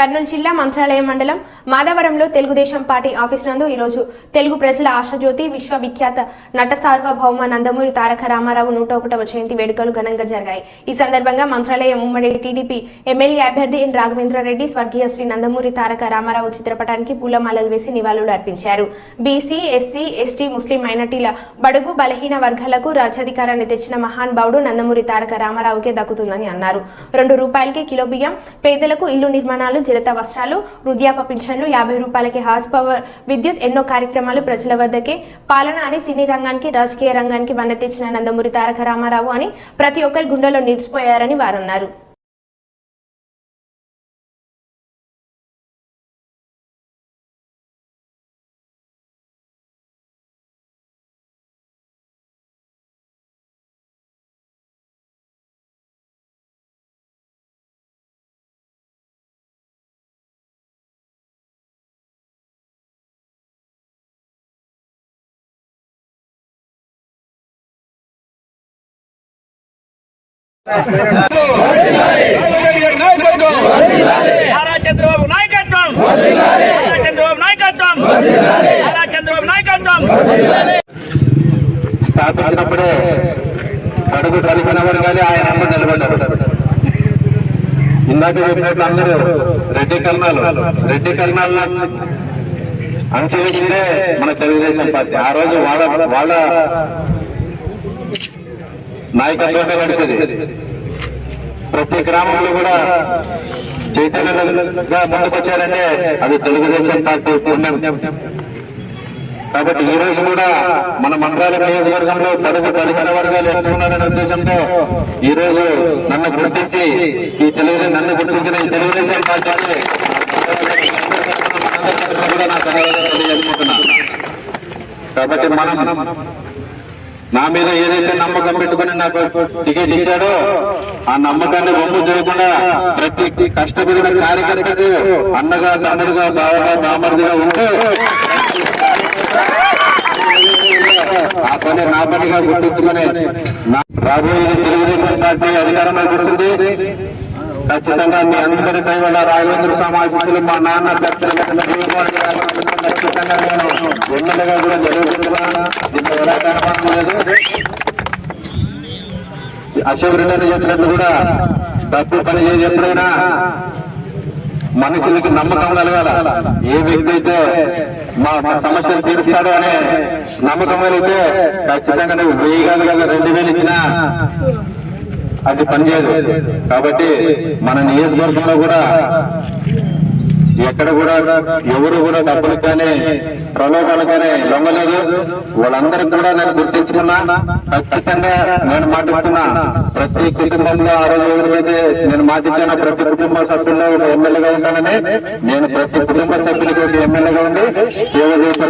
కర్నూలు జిల్లా మంత్రాలయం మండలం మాధవరంలో Telugu Desam party office నందు ఈరోజు తెలుగు ప్రజల ఆశాజ్యోతి విశ్వవిఖ్యాత నట సార్వభౌమ నందమూరి తారక రామారావు నూట ఒకటవ జయంతి వేడుకలు ఘనంగా జరిగాయి. ఈ సందర్భంగా మంత్రాలయం ఉమ్మడి టీడీపీ ఎమ్మెల్యే అభ్యర్థి ఎన్ రాఘవేంద్రారెడ్డి స్వర్గీయ శ్రీ నందమూరి తారక రామారావు చిత్రపటానికి పూలమాలలు వేసి నివాళులు అర్పించారు. బీసీ ఎస్సీ ఎస్టీ ముస్లిం మైనార్టీల బడుగు బలహీన వర్గాలకు రాజ్యాధికారాన్ని తెచ్చిన మహాన్ బావుడు నందమూరి తారక రామారావుకే దక్కుతుందని అన్నారు. రెండు రూపాయలకి కిలో బియ్యం పేదలకు ఇల్లు నిర్మాణాలు చిరత వస్త్రాలు వృద్ధాప పింఛన్లు యాభై రూపాయలకి హార్స్ పవర్ విద్యుత్ ఎన్నో కార్యక్రమాలు ప్రజల వద్దకే. పాలన అని సినీ రంగానికి రాజకీయ రంగానికి వన్నె తెచ్చిన నందమూరి తారక రామారావు అని ప్రతి ఒక్కరి గుండెలో నిలిచిపోయారని వారన్నారు. నారా చంద్రబాబు నాయకత్వం. చంద్రబాబు నాయకత్వం. నారా చంద్రబాబు నాయకత్వం. స్థాపించినప్పుడే అడుగు కలిగిన వర్గాలే ఆయన అమ్మ నిలబడ్డారు. ఇందాక చెప్పినట్లు అందరూ రెడ్డి కర్ణాలు రెడ్డి కర్ణాలు అంచెలిసిందే మన తెలుగుదేశం పార్టీ. ఆ రోజు వాళ్ళ వాళ్ళ నాయకత్వమే నడిచేది. ప్రతి గ్రామంలో కూడా చైతన్యంగా ముందుకొచ్చారంటే అది తెలుగుదేశం పార్టీ పుణ్యం. కాబట్టి ఈ రోజు కూడా మన మండల నియోజకవర్గంలో పలుగు పదిహేన వర్గాలు ఎక్కువ ఉద్దేశంతో ఈ రోజు నన్ను గుర్తించి ఈ తెలుగు నన్ను గుర్తించిన ఈ తెలుగుదేశం పార్టీ కూడా నా ధన్యవాదాలు తెలియజేసుకుంటున్నా కాబట్టి మనం నా మీద ఏదైతే నమ్మకం పెట్టుకుని నాకు టికెట్ ఇచ్చాడో ఆ నమ్మకాన్ని బొమ్మ చేయకుండా ప్రతి కష్టపడిన కార్యకర్తకు అన్నగా తమ్ముడుగా బావగా బామర్దిగా ఉంటూ ఆ పని నా పనిగా గుర్తించుకుని రాబోయే తెలుగుదేశం పార్టీ అధికారంలోకి వస్తుంది. ఖచ్చితంగా మీ అందరి వల్ల రాఘవేంద్ర సమాజంలో మా నాన్న ఖచ్చితంగా నేను ఎమ్మెల్యేగా కూడా జరుగుతున్నాను దీంట్లో ఎలాంటి అనుమానం అశోక్ రెడ్డి అని చెప్పినట్టు కూడా తప్పు పని చేసి ఎప్పుడైనా మనుషులకి నమ్మకం కలగాల. ఏ వ్యక్తి అయితే మా మా సమస్యలు తీరుస్తాడు అనే నమ్మకం కలిగితే ఖచ్చితంగా నువ్వు వెయ్యి కాదు కదా రెండు వేలు ఇచ్చినా. అది పనిచేయదు. కాబట్టి మన నియోజకవర్గంలో కూడా ఎక్కడ కూడా ఎవరు కూడా డబ్బులకు కానీ ప్రలోభాలకు కానీ లొంగలేదు. వాళ్ళందరికీ కూడా నేను గుర్తించుకున్నా ఖచ్చితంగా నేను మాటిస్తున్నా. ప్రతి కుటుంబంలో ఆ రోజు ఎవరికైతే నేను మాటిచ్చాను ప్రతి కుటుంబ సభ్యుల్లో ఒక ఎమ్మెల్యేగా ఉంటానని నేను ప్రతి కుటుంబ సభ్యులకి ఒక ఎమ్మెల్యేగా ఉండి సేవ చేసే